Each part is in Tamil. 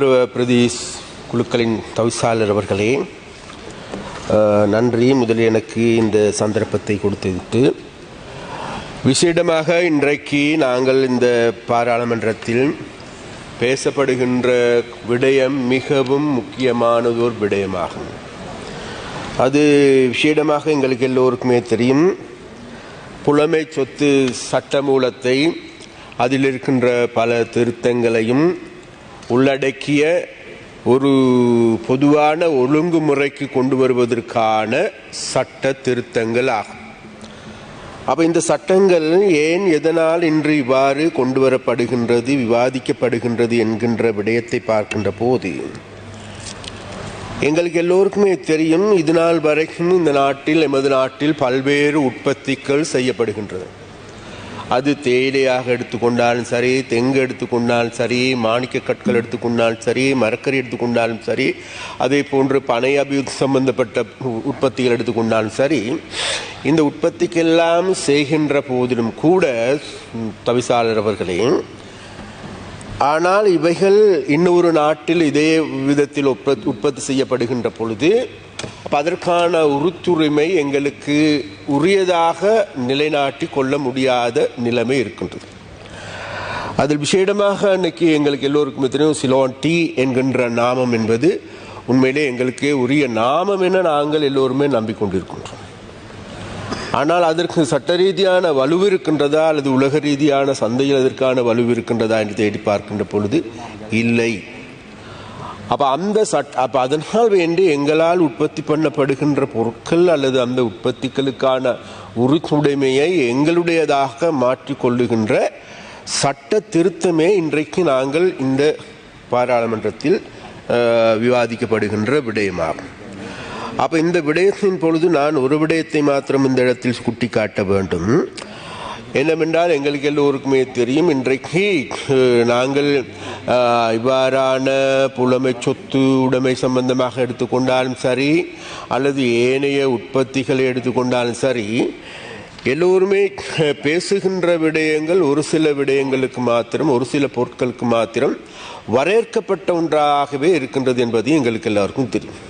கௌரவ பிரதீஷ் குழுக்களின் தவிசாளர் அவர்களே நன்றி. முதலில் எனக்கு இந்த சந்தர்ப்பத்தை கொடுத்துவிட்டு விசேடமாக இன்றைக்கு நாங்கள் இந்த பாராளுமன்றத்தில் பேசப்படுகின்ற விடயம் மிகவும் முக்கியமானதொரு விடயமாகும். அது விசேடமாக எங்களுக்கு எல்லோருக்குமே தெரியும். புலமை சொத்து சட்டமூலத்தை அதில் இருக்கின்ற பல திருத்தங்களையும் உள்ளடக்கிய ஒரு பொதுவான ஒழுங்குமுறைக்கு கொண்டு வருவதற்கான சட்ட திருத்தங்கள் ஆகும். அப்போ இந்த சட்டங்கள் ஏன் எதனால் இன்று இவ்வாறு கொண்டு வரப்படுகின்றது விவாதிக்கப்படுகின்றது என்கின்ற விடயத்தை பார்க்கின்ற போது எங்களுக்கு எல்லோருக்குமே தெரியும் இது நாள் வரைக்கும் இந்த நாட்டில் எமது நாட்டில் பல்வேறு உற்பத்திகள் செய்யப்படுகின்றது. அது தேயிலையாக எடுத்துக்கொண்டாலும் சரி தெங்கு எடுத்துக்கொண்டாலும் சரி மாணிக்க கற்கள் எடுத்துக்கொண்டாலும் சரி மரக்கறி எடுத்துக்கொண்டாலும் சரி அதே போன்று பனை அபிவிருத்தி சம்பந்தப்பட்ட உ- உற்பத்திகள் எடுத்துக்கொண்டாலும் சரி இந்த உற்பத்திக்கெல்லாம் செய்கின்ற போதிலும் கூட தவிசாளர் அவர்களே ஆனால் இவைகள் இன்னொரு நாட்டில் இதே விதத்தில் உற்பத்தி உற்பத்தி செய்யப்படுகின்ற பொழுது அதற்கான உறுத்துரிமை எங்களுக்கு உரியதாக நிலைநாட்டி கொள்ள முடியாத நிலைமை இருக்கின்றது. அதில் விசேடமாக இன்னைக்கு எங்களுக்கு எல்லோருக்குமே தெரியும் சிலோன் டி என்கின்ற நாமம் என்பது உண்மையிலே எங்களுக்கு உரிய நாமம் என நாங்கள் எல்லோருமே நம்பிக்கொண்டிருக்கின்றோம். ஆனால் அதற்கு சட்ட ரீதியான வலுவு இருக்கின்றதா அல்லது உலக ரீதியான சந்தையில் அதற்கான வலுவு இருக்கின்றதா என்று தேடி பார்க்கின்ற பொழுது இல்லை. அப்போ அந்த சட் அப்போ அதனால் வேண்டி எங்களால் உற்பத்தி பண்ணப்படுகின்ற பொருட்கள் அல்லது அந்த உற்பத்திகளுக்கான உரிமையை எங்களுடையதாக மாற்றிக்கொள்ளுகின்ற சட்ட திருத்தமே இன்றைக்கு நாங்கள் இந்த பாராளுமன்றத்தில் விவாதிக்கப்படுகின்ற விடயமாகும். அப்போ இந்த விடயத்தின் பொழுது நான் ஒரு விடயத்தை மாத்திரம் இந்த இடத்தில் சுட்டிக்காட்ட வேண்டும். என்னவென்றால் எங்களுக்கு எல்லோருக்குமே தெரியும் இன்றைக்கு நாங்கள் இவ்வாறான புலமை சொத்து உடைமை சம்பந்தமாக எடுத்துக்கொண்டாலும் சரி அல்லது ஏனைய உற்பத்திகளை எடுத்துக்கொண்டாலும் சரி எல்லோருமே பேசுகின்ற விடயங்கள் ஒரு சில விடயங்களுக்கு மாத்திரம் ஒரு சில பொருட்களுக்கு மாத்திரம் வரையறுக்கப்பட்ட ஒன்றாகவே இருக்கின்றது என்பது எங்களுக்கு எல்லாருக்கும் தெரியும்.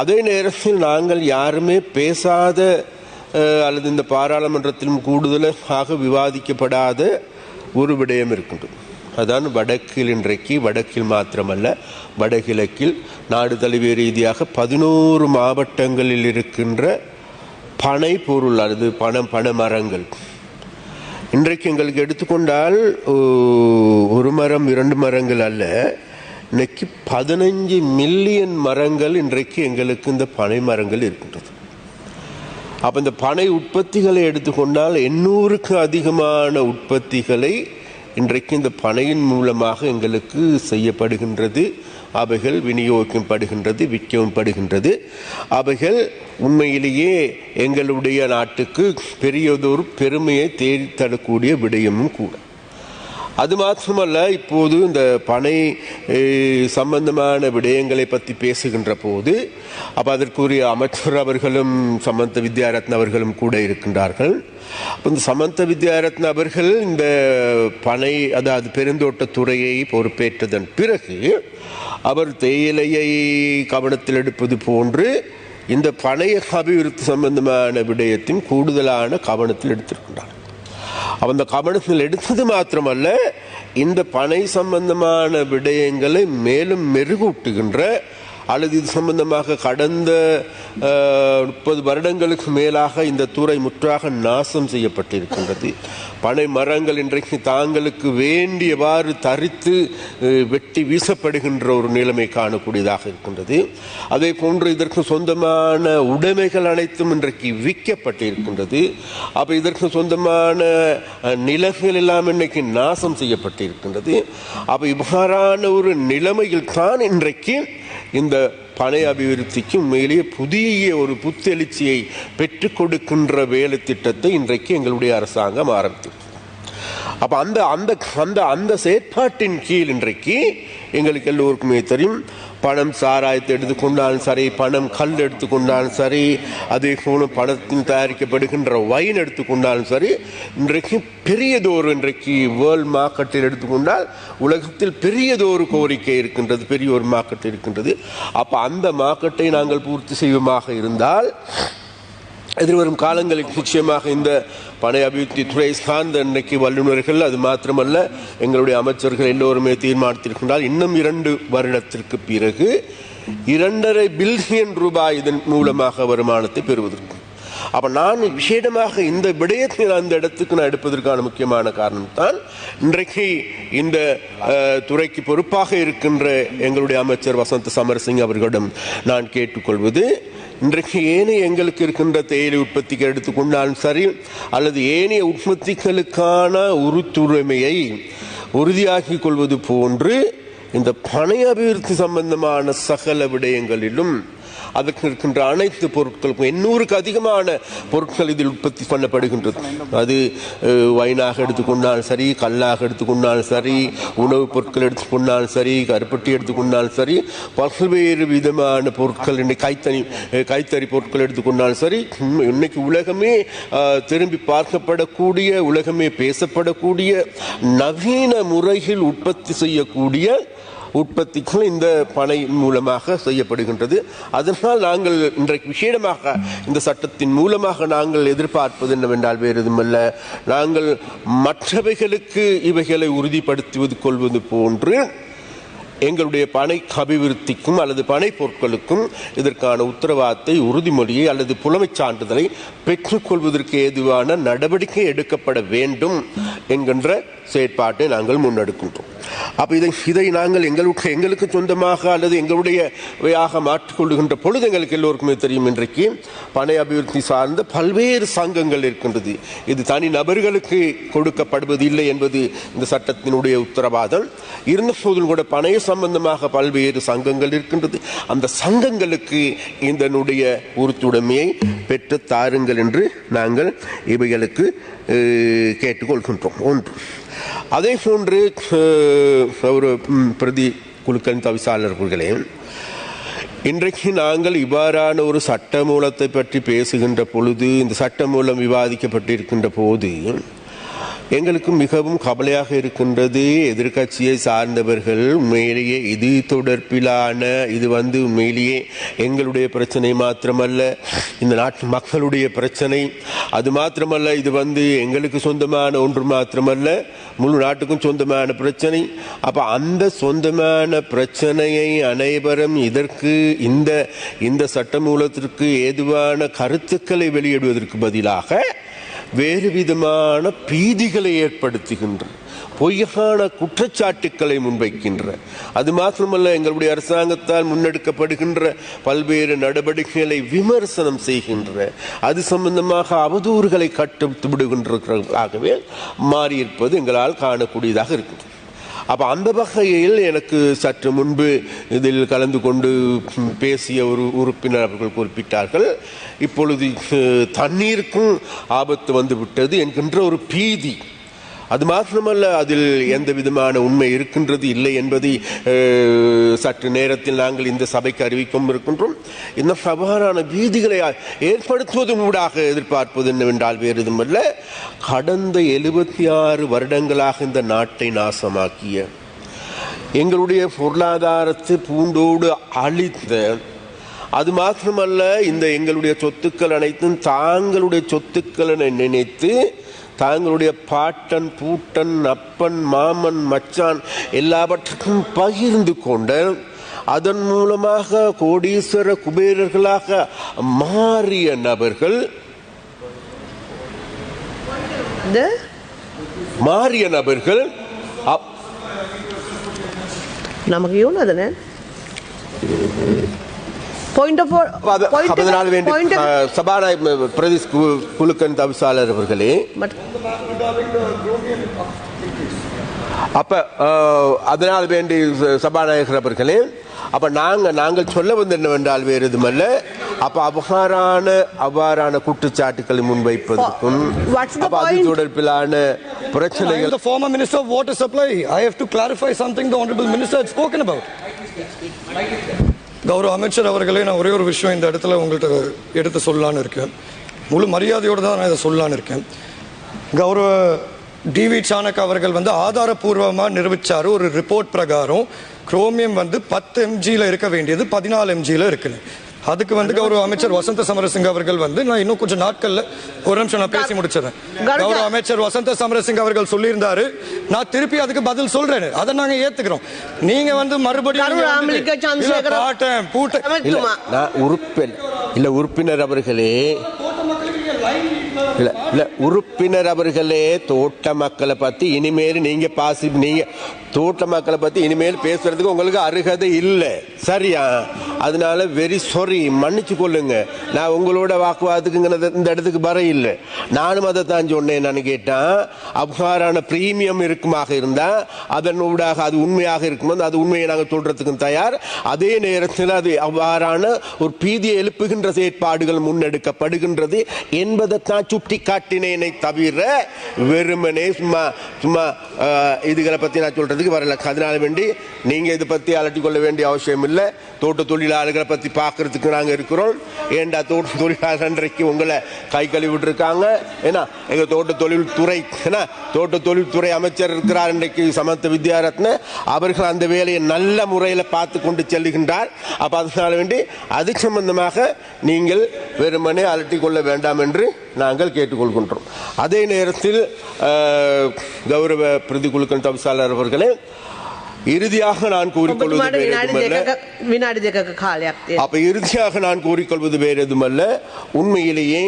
அதே நேரத்தில் நாங்கள் யாருமே பேசாத அல்லது இந்த பாராளுமன்றத்திலும் கூடுதலாக விவாதிக்கப்படாத ஒரு விடயம் இருக்கின்றது. அதான் வடக்கில் இன்றைக்கு வடக்கில் மாத்திரமல்ல வடகிழக்கில் நாடு தழுவிய ரீதியாக பதினோரு மாவட்டங்களில் இருக்கின்ற பனை பொருள் அல்லது பணம் பனை மரங்கள் இன்றைக்கு எங்களுக்கு எடுத்துக்கொண்டால் ஒரு மரம் இரண்டு மரங்கள் அல்ல. இன்னைக்கு பதினஞ்சு மில்லியன் மரங்கள் இன்றைக்கு எங்களுக்கு இந்த பனை மரங்கள் இருக்கின்றது. அப்போ இந்த பனை உற்பத்திகளை எடுத்துக்கொண்டால் எண்ணூறுக்கு அதிகமான உற்பத்திகளை இன்றைக்கு இந்த பனையின் மூலமாக எங்களுக்கு செய்யப்படுகின்றது. அவைகள் விநியோகிக்கப்படுகின்றது விற்கவும் படுகின்றது அவைகள் உண்மையிலேயே எங்களுடைய நாட்டுக்கு பெரியதொரு பெருமையை தேடித்தரக்கூடிய விடயமும் கூட. அது மாத்திரமல்ல இப்போது இந்த பனை சம்பந்தமான விடயங்களை பற்றி பேசுகின்ற போது அப்போ அதற்குரிய அமைச்சர் அவர்களும் சமந்த வித்யாரத்ன அவர்களும் கூட இருக்கின்றார்கள். அப்போ இந்த சமந்த வித்யாரத்ன அவர்கள் இந்த பனை அதாவது பெருந்தோட்ட துறையை பொறுப்பேற்றதன் பிறகு அவர் தேயிலையை கவனத்தில் எடுப்பது போன்று இந்த பனைய அபிவிருத்தி சம்பந்தமான விடயத்தின் கூடுதலான கவனத்தில் எடுத்திருக்கின்றார். அந்த கவனத்தில் எடுத்தது மாத்திரமல்ல இந்த பனை சம்பந்தமான விடயங்களை மேலும் மெருகூட்டுகின்ற அல்லது இது சம்பந்தமாக கடந்த முப்பது வருடங்களுக்கு மேலாக இந்த துறை முற்றாக நாசம் செய்யப்பட்டிருக்கின்றது. பனை மரங்கள் இன்றைக்கு தாங்களுக்கு வேண்டியவாறு தரித்து வெட்டி வீசப்படுகின்ற ஒரு நிலைமை காணக்கூடியதாக இருக்கின்றது. அதே போன்று இதற்கு சொந்தமான உடைமைகள் அனைத்தும் இன்றைக்கு விற்கப்பட்டிருக்கின்றது அப்போ இதற்கு சொந்தமான நிலங்கள் எல்லாம் இன்றைக்கு நாசம் செய்யப்பட்டிருக்கின்றது. அப்போ இவ்வாறான ஒரு நிலைமையில் தான் இன்றைக்கு இந்த பனை அபிவிருத்திக்கு உண்மையிலேயே புதிய ஒரு புத்தெழுச்சியை பெற்றுக் கொடுக்கின்ற வேலை திட்டத்தை இன்றைக்கு எங்களுடைய அரசாங்கம் ஆரம்பித்தது அப்போ அந்த அந்த அந்த அந்த செயற்பாட்டின் கீழ் இன்றைக்கு எங்களுக்கு எல்லோருக்குமே தெரியும். பணம் சாராயத்தை எடுத்துக்கொண்டாலும் சரி பணம் கல் எடுத்துக்கொண்டாலும் சரி அதே போல பணத்தில் தயாரிக்கப்படுகின்ற வைன் எடுத்துக்கொண்டாலும் சரி இன்றைக்கு பெரியதொரு இன்றைக்கு வேர்ல்ட் மார்க்கெட்டில் எடுத்துக்கொண்டால் உலகத்தில் பெரியதொரு கோரிக்கை இருக்கின்றது பெரிய ஒரு மார்க்கெட் இருக்கின்றது. அப்போ அந்த மார்க்கெட்டை நாங்கள் பூர்த்தி செய்வோமாக இருந்தால் எதிர்வரும் காலங்களில் நிச்சயமாக இந்த பனை அபிவிருத்தி துறை சார்ந்த இன்றைக்கு வல்லுநர்கள் அது மாத்திரமல்ல எங்களுடைய அமைச்சர்கள் எல்லோருமே தீர்மானித்திருக்கின்றால் இன்னும் இரண்டு வருடத்திற்கு பிறகு இரண்டரை பில்லியன் ரூபாய் இதன் மூலமாக வருமானத்தை பெறுவதற்கு. அப்போ நான் விசேடமாக இந்த விடயத்தை நான் அந்த இடத்துக்கு நான் எடுப்பதற்கான முக்கியமான காரணம் தான் இன்றைக்கு இந்த துறைக்கு பொறுப்பாக இருக்கின்ற எங்களுடைய அமைச்சர் வசந்த் சமரசிங் அவர்களிடம் நான் கேட்டுக்கொள்வது இன்றைக்கு ஏனைய எங்களுக்கு இருக்கின்ற தேயிலை உற்பத்திக்கு எடுத்துக்கொண்டாலும் சரி அல்லது ஏனைய உற்பத்திகளுக்கான உறுத்துரிமையை உறுதியாக்கி கொள்வது போன்று இந்த பனை அபிவிருத்தி சம்பந்தமான சகல விடயங்களிலும் அதற்கு இருக்கின்ற அனைத்து பொருட்களுக்கும் எண்ணூறுக்கு அதிகமான பொருட்கள் இதில் உற்பத்தி பண்ணப்படுகின்றது. அது வைனாக எடுத்துக்கொண்டாலும் சரி கல்லாக எடுத்துக்கொண்டாலும் சரி உணவுப் பொருட்கள் எடுத்துக்கொண்டாலும் சரி கருப்பட்டி எடுத்துக்கொண்டாலும் சரி பல்வேறு விதமான பொருட்கள் இன்னைக்கு கைத்தறி கைத்தறி பொருட்கள் எடுத்துக்கொண்டாலும் சரி இன்னைக்கு உலகமே திரும்பி பார்க்கப்படக்கூடிய உலகமே பேசப்படக்கூடிய நவீன முறையில் உற்பத்தி செய்யக்கூடிய உற்பத்திகள் இந்த பனை மூலமாக செய்யப்படுகின்றது. அதனால் நாங்கள் இன்றைக்கு விசேடமாக இந்த சட்டத்தின் மூலமாக நாங்கள் எதிர்பார்ப்பது என்னவென்றால் வேறு எதுவுமல்ல நாங்கள் மற்றவைகளுக்கு இவைகளை உறுதிப்படுத்துவது கொள்வது போன்று எங்களுடைய பனை அபிவிருத்திக்கும் அல்லது பனை பொருட்களுக்கும் இதற்கான உத்தரவாதத்தை உறுதிமொழியை அல்லது புலமைச் சான்றிதழை பெற்றுக்கொள்வதற்கு ஏதுவான நடவடிக்கை எடுக்கப்பட வேண்டும் என்கின்ற செயற்பாட்டை நாங்கள் முன்னெடுக்கின்றோம். அப்போ இதை இதை நாங்கள் எங்களுக்கு எங்களுக்கு சொந்தமாக அல்லது எங்களுடைய வையாக மாற்றிக்கொள்ளுகின்ற பொழுது எங்களுக்கு எல்லோருக்குமே தெரியும். இன்றைக்கு பனை அபிவிருத்தி சார்ந்த பல்வேறு சங்கங்கள் இருக்கின்றது. இது தனி நபர்களுக்கு கொடுக்கப்படுவது இல்லை என்பது இந்த சட்டத்தினுடைய உத்தரவாதம். இருந்த போதிலும் கூட பனைய சம்பந்தமாக பல்வேறு சங்கங்கள் இருக்கின்றது. அந்த சங்கங்களுக்கு இதனுடைய உறுத்துடைமையை பெற்று தாருங்கள் என்று நாங்கள் இவைகளுக்கு கேட்டுக்கொள்கின்றோம். ஒன்று. அதே போன்று ஒரு பிரதி குழுக்களின் தவிசாளர்களே இன்றைக்கு நாங்கள் இவ்வாறான ஒரு சட்ட மூலத்தை பற்றி பேசுகின்ற பொழுது இந்த சட்ட மூலம் விவாதிக்கப்பட்டிருக்கின்ற போது எங்களுக்கு மிகவும் கவலையாக இருக்கின்றது. எதிர்க்கட்சியை சார்ந்தவர்கள் உண்மையிலேயே இது தொடர்பிலான இது வந்து உண்மையிலேயே எங்களுடைய பிரச்சனை மாத்திரமல்ல இந்த நாட்டு மக்களுடைய பிரச்சனை. அது மாத்திரமல்ல இது வந்து எங்களுக்கு சொந்தமான ஒன்று மாத்திரமல்ல முழு நாட்டுக்கும் சொந்தமான பிரச்சனை. அப்போ அந்த சொந்தமான பிரச்சனையை அனைவரும் இதற்கு இந்த இந்த சட்டமூலத்திற்கு ஏதுவான கருத்துக்களை வெளியிடுவதற்கு பதிலாக வேறு விதமான பீதிகளை ஏற்படுத்துகின்ற பொய்யான குற்றச்சாட்டுக்களை முன்வைக்கின்ற அது மாத்திரமல்ல எங்களுடைய அரசாங்கத்தால் முன்னெடுக்கப்படுகின்ற பல்வேறு நடவடிக்கைகளை விமர்சனம் செய்கின்ற அது சம்பந்தமாக அவதூறுகளை கட்டு விடுகின்றதாகவே மாறியிருப்பது எங்களால் காணக்கூடியதாக இருக்கின்றது அப்போ அந்த வகையில் எனக்கு சற்று முன்பு இதில் கலந்து கொண்டு பேசிய ஒரு உறுப்பினர் அவர்கள் குறிப்பிட்டார்கள். இப்பொழுது தண்ணீருக்கும் ஆபத்து வந்து விட்டது என்கின்ற ஒரு பீதி அது மாத்திரமல்ல அதில் எந்த விதமான உண்மை இருக்கின்றது இல்லை என்பதை சற்று நேரத்தில் நாங்கள் இந்த சபைக்கு அறிவிக்கவும் இருக்கின்றோம். இந்த சவாலான பீதிகளை ஏற்படுத்துவதன் ஊடாக எதிர்பார்ப்பது என்னவென்றால் வேறு எதுவுமல்ல கடந்த எழுபத்தி ஆறு வருடங்களாக இந்த நாட்டை நாசமாக்கிய எங்களுடைய பொருளாதாரத்தை பூண்டோடு அழித்த அது மாத்திரமல்ல இந்த எங்களுடைய சொத்துக்கள் அனைத்தும் தாங்களுடைய சொத்துக்கள் என நினைத்து தங்களுடைய பாட்டன் பூட்டன் அப்பன் மாமன் மச்சான் எல்லாவற்றுக்கும் பகிர்ந்து கொண்டு அதன் மூலமாக கோடீஸ்வர குபேரர்களாக மாறிய நபர்கள் மாறிய நபர்கள் நமக்கு எவ்வளோ தானே? சபாநாயகர் பிரதி குழுக்கன் தவிசாளர் அவர்களே. அப்ப அதனால் வேண்டி சபாநாயகர் அவர்களே அப்ப நாங்க நாங்கள் சொல்ல வந்து என்னவென்றால் வேறு எதுமல்ல அப்ப அவ்வாறான அவ்வாறான குற்றச்சாட்டுகளை முன்வைப்பதற்கும் அப்ப அது தொடர்பிலான பிரச்சனைகள் the former minister of water supply i have to clarify something the honorable minister had கௌரவ அமைச்சர் அவர்களே நான் ஒரே ஒரு விஷயம் இந்த இடத்துல உங்கள்கிட்ட எடுத்து சொல்லலான்னு இருக்கேன். முழு மரியாதையோடு தான் நான் இதை சொல்லலான்னு இருக்கேன். கௌரவ டிவி சாணக் அவர்கள் வந்து ஆதாரபூர்வமாக நிரூபித்தார் ஒரு ரிப்போர்ட் பிரகாரம் குரோமியம் வந்து பத்து எம்ஜியில் இருக்க வேண்டியது பதினாலு எம்ஜியில் இருக்குது அதுக்கு வந்து கௌரவ அமைச்சர் வசந்த சமரசிங்க அவர்கள் வந்து நான் இன்னும் கொஞ்சம் நாட்கள்ல ஒரு நிமிஷம் நான் பேசி முடிச்சிடறேன். கௌரவ அமைச்சர் வசந்த சமரசிங்க அவர்கள் சொல்லியிருந்தாரு. நான் திருப்பி அதுக்கு பதில் சொல்றேன் அதை நாங்க ஏத்துக்கிறோம். நீங்க வந்து மறுபடியும் உறுப்பினர் இல்ல உறுப்பினர் அவர்களே. இல்ல இல்ல உறுப்பினர் அவர்களே தோட்ட மக்களை பத்தி இனிமேல் நீங்க பாசி நீங்க தோட்ட மக்களை பத்தி இனிமேல் பேசுறதுக்கு உங்களுக்கு அருகதை இல்லை. சரியா? அதனால வெரி சாரி மன்னிச்சு கொள்ளுங்க. நான் உங்களோட வாக்குவாதத்துக்குங்கிறது இந்த இடத்துக்கு வர இல்லை. நானும் அதை தான் சொன்னேன் நான் கேட்டேன். அவ்வாறான பிரீமியம் இருக்குமாக இருந்தா அதன் ஊடாக அது உண்மையாக இருக்கும்போது அது உண்மையை நாங்கள் சொல்றதுக்கும் தயார். அதே நேரத்தில் அது அவ்வாறான ஒரு பீதியை எழுப்புகின்ற செயற்பாடுகள் முன்னெடுக்கப்படுகின்றது என்பதைத்தான் சுட்டி காட்டினேனை தவிர வெறுமனே சும்மா சும்மா இதுகளை பத்தி நான் அதுக்கு வரல. அதனால வேண்டி நீங்கள் இதை பற்றி அலட்டிக் கொள்ள வேண்டிய அவசியம் இல்லை. தோட்ட தொழிலாளர்களை பற்றி பார்க்கறதுக்கு நாங்கள் இருக்கிறோம். ஏண்டா தோட்ட தொழிலாளர் இன்றைக்கு உங்களை கை கழுவிட்டு இருக்காங்க? ஏன்னா எங்கள் தோட்ட தொழில்துறை ஏன்னா தோட்ட தொழில்துறை அமைச்சர் இருக்கிறார் இன்றைக்கு சமத்த வித்யாரத்ன. அவர்கள் அந்த வேலையை நல்ல முறையில் பார்த்து கொண்டு செல்லுகின்றார். அப்போ அதனால வேண்டி அது சம்பந்தமாக நீங்கள் வெறுமனே அலட்டிக் கொள்ள வேண்டாம் என்று நாங்கள் கேட்டுக்கொள்கின்றோம். அதே நேரத்தில் கௌரவ பிரதி குழுக்கள் தவிசாளர் அவர்களே இறுதியாக நான் கூறிக்கொள்வது வேறு எதுமல்ல அப்ப இறுதியாக நான் கூறிக்கொள்வது வேறு எதுமல்ல உண்மையிலேயே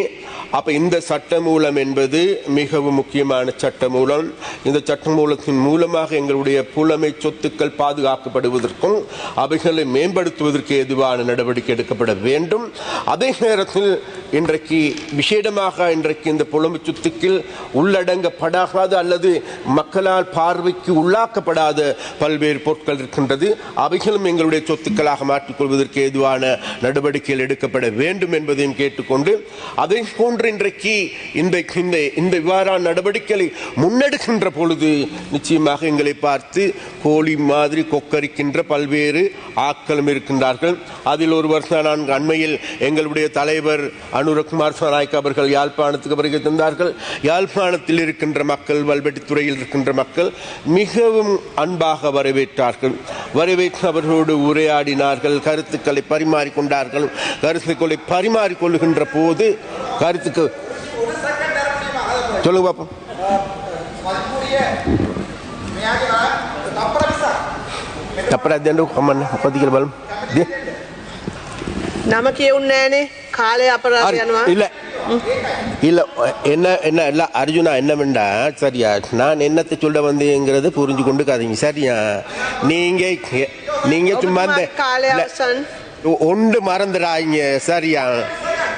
அப்ப இந்த சட்டமூலம் என்பது மிகவும் முக்கியமான சட்டமூலம். இந்த சட்டமூலத்தின் மூலமாக எங்களுடைய புலமை சொத்துக்கள் பாதுகாக்கப்படுவதற்கும் அவைகளை மேம்படுத்துவதற்கு எதுவான நடவடிக்கை எடுக்கப்பட வேண்டும். அதே நேரத்தில் இன்றைக்கு விசேடமாக இன்றைக்கு இந்த புலமை சொத்துக்கள் உள்ளடங்கப்படாத அல்லது மக்களால் பார்வைக்கு உள்ளாக்கப்படாத பல்வேறு பொருட்கள் இருக்கின்றது. அவைகளும் எங்களுடைய சொத்துக்களாக மாற்றிக்கொள்வதற்கு ஏதுவான நடவடிக்கைகள் எடுக்கப்பட வேண்டும் என்பதையும் கேட்டுக்கொண்டு அதை போன்று இன்றைக்கு இந்த இந்த இந்த இவ்வாறான நடவடிக்கைகளை முன்னெடுக்கின்ற பொழுது நிச்சயமாக எங்களை பார்த்து கோழி மாதிரி கொக்கரிக்கின்ற பல்வேறு ஆக்களும் இருக்கின்றார்கள். அதில் ஒருவர் வருஷம் நான் அண்மையில் எங்களுடைய தலைவர் அனுரகுமார் சனாய்க் அவர்கள் யாழ்ப்பாணத்துக்கு வருகை தந்தார்கள். யாழ்ப்பாணத்தில் இருக்கின்ற மக்கள் வல்வெட்டித்துறையில் இருக்கின்ற மக்கள் மிகவும் அன்பாக வரவேற்றார்கள். வரவேற்று அவர்களோடு உரையாடினார்கள் கருத்துக்களை பரிமாறிக்கொண்டார்கள் கருத்துக்களை பரிமாறிக்கொள்கின்ற போது கருத்துக்கு சொல்லுங்க பாப்போம் தப்பரா தேண்டு அம்மன் கொதிக்கிற பலம் නම කියවුන්නේ නෑනේ කාලය අපරාධ යනවා. இல்ல இல்ல என்ன என்ன இல்ல அர்ஜுனா என்னவெண்டா சரியா நான் என்னத்தை சொல்ல வந்தேங்கிறத புரிஞ்சு கொண்டு காதீங்க சரியா நீங்க நீங்க சும்மா இந்த ඔබතුමාගේ කාලය இல்ல, අවසන්. ஒன்று மறந்துடாதீங்க சரியா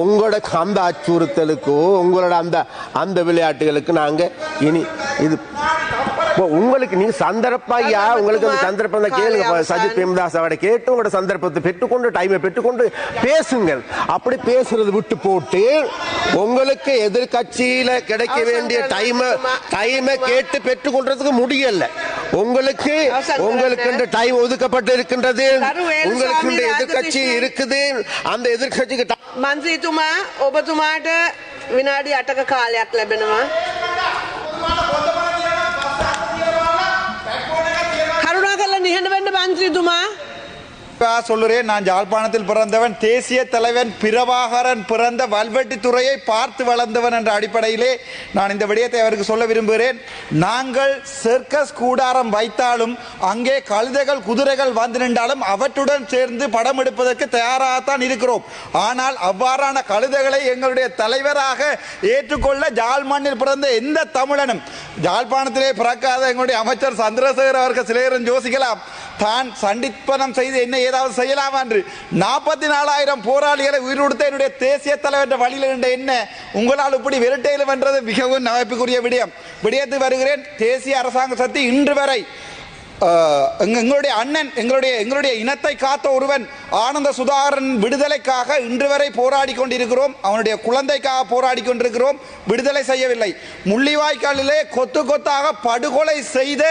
உங்களோட அந்த அச்சுறுத்தலுக்கோ உங்களோட அந்த அந்த விளையாட்டுகளுக்கு நாங்க இனி இது இப்போ உங்களுக்கு நீங்க சந்தர்ப்பம் ஐயா உங்களுக்கு அந்த சந்தர்ப்பம் தான் கேளுங்க சஜித் பிரேமதாஸ் அவரை கேட்டு உங்களோட சந்தர்ப்பத்தை பெற்றுக்கொண்டு டைமை பெற்றுக்கொண்டு பேசுங்கள். அப்படி பேசுறது விட்டு போட்டு உங்களுக்கு எதிர்கட்சியில கிடைக்க வேண்டிய டைமை டைமை கேட்டு பெற்றுக்கொள்றதுக்கு முடியல. உங்களுக்கு உங்களுக்கு டைம் ஒதுக்கப்பட்டு இருக்கின்றது உங்களுக்கு இந்த எதிர்கட்சி இருக்குது அந்த எதிர்கட்சிக்கு ti- මන්ත්‍රීතුමා ඔබතුමාට විනාඩි අටක කාලයක් ලැබෙනවා. කරුණා කල්ල නිහඬ වෙන්න මන්ත්‍රීතුමා தெளிவாக சொல்லுறேன். நான் யாழ்ப்பாணத்தில் பிறந்தவன் தேசிய தலைவன் பிரபாகரன் பிறந்த வல்வெட்டித்துறையை பார்த்து வளர்ந்தவன் என்ற அடிப்படையிலே நான் இந்த விடயத்தை அவருக்கு சொல்ல விரும்புகிறேன். நாங்கள் சர்க்கஸ் கூடாரம் வைத்தாலும் அங்கே கழுதைகள் குதிரைகள் வந்து நின்றாலும் அவற்றுடன் சேர்ந்து படம் எடுப்பதற்கு தயாராகத்தான் இருக்கிறோம். ஆனால் அவ்வாறான கழுதைகளை எங்களுடைய தலைவராக ஏற்றுக்கொள்ள ஜாழ் மண்ணில் பிறந்த எந்த தமிழனும் ஜாழ்ப்பாணத்திலே பிறக்காத எங்களுடைய அமைச்சர் சந்திரசேகர் அவர்கள் சிலையரும் யோசிக்கலாம். தான் சண்டிப்பனம் செய்து என்ன ஏதாவது செய்யலாமா என்று. நாற்பத்தி நாலாயிரம் போராளிகளை உயிரோடுத்த என்னுடைய தேசிய தலைவர் வழியில் இருந்த என்ன உங்களால் இப்படி விரட்டையில் வென்றது மிகவும் நகைப்புக்குரிய விடயம். விடயத்து வருகிறேன். தேசிய அரசாங்க சக்தி இன்று வரை எங்களுடைய அண்ணன் எங்களுடைய எங்களுடைய இனத்தை காத்த ஒருவன் ஆனந்த சுதாகரன் விடுதலைக்காக இன்று வரை போராடி கொண்டிருக்கிறோம். அவனுடைய குழந்தைக்காக போராடி கொண்டிருக்கிறோம். விடுதலை செய்யவில்லை. முள்ளிவாய்க்காலிலே கொத்து கொத்தாக படுகொலை செய்த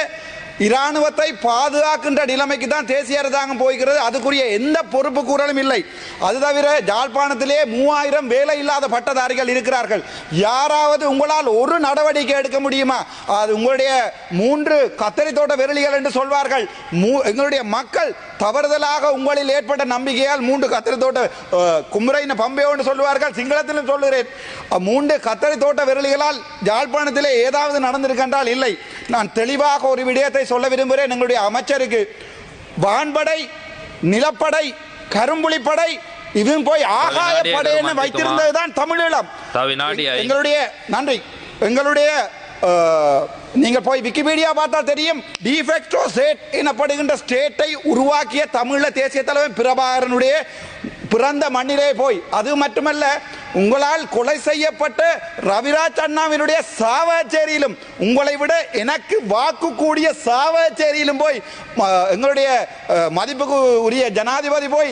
இராணுவத்தை பாதுகாக்கின்ற நிலைமைக்கு தான் தேசிய அரசாங்கம் போய்கிறது அதுக்குரிய எந்த பொறுப்பு கூறலும் இல்லை. அது தவிர ஜாழ்ப்பாணத்திலே மூவாயிரம் வேலை இல்லாத பட்டதாரிகள் இருக்கிறார்கள். யாராவது உங்களால் ஒரு நடவடிக்கை எடுக்க முடியுமா? அது உங்களுடைய மூன்று கத்தரி தோட்ட விரலிகள் என்று சொல்வார்கள். மூ- எங்களுடைய மக்கள் தவறுதலாக உங்களில் ஏற்பட்ட நம்பிக்கையால் மூன்று கத்தரி தோட்ட அஹ், குமரைன பம்பே என்று சொல்வார்கள் சிங்களத்திலும் சொல்லுகிறேன். மூன்று கத்தரி தோட்ட விரலிகளால் யாழ்ப்பாணத்திலே ஏதாவது நடந்திருக்கின்றால் இல்லை. நான் தெளிவாக ஒரு விடயத்தை சொல்ல விரும்புகிறேன். எங்களுடைய அமைச்சருக்கு வான்படை நிலப்படை கரும்புலிப்படை இதுவும் போய் ஆகாய வினாடி படைன்னு எடுக்க வைத்திருந்தது தான் தமிழீழம். எங்களுடைய நன்றி. எங்களுடைய நீங்கள் போய் விக்கிபீடியா பார்த்தா தெரியும். டிஃபெக்டோ ஸ்டேட் எனப்படுகின்ற ஸ்டேட்டை உருவாக்கிய தமிழ தேசிய தலைவர் பிரபாகரனுடைய பிறந்த மண்ணிலே போய். அது மட்டுமல்ல உங்களால் கொலை செய்யப்பட்ட ரவிராஜ் அண்ணாவினுடைய சாவச்சேரியிலும் உங்களை விட எனக்கு வாக்கு கூடிய சாவச்சேரியிலும் போய் எங்களுடைய மதிப்புக்கு உரிய ஜனாதிபதி போய்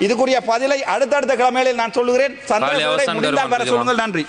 இதுக்குரிய பதிலை அடுத்தடுத்த கிழமைகளில் நான் சொல்லுகிறேன். அவசரம் முடிந்தால் வர சொல்லுங்கள். நன்றி.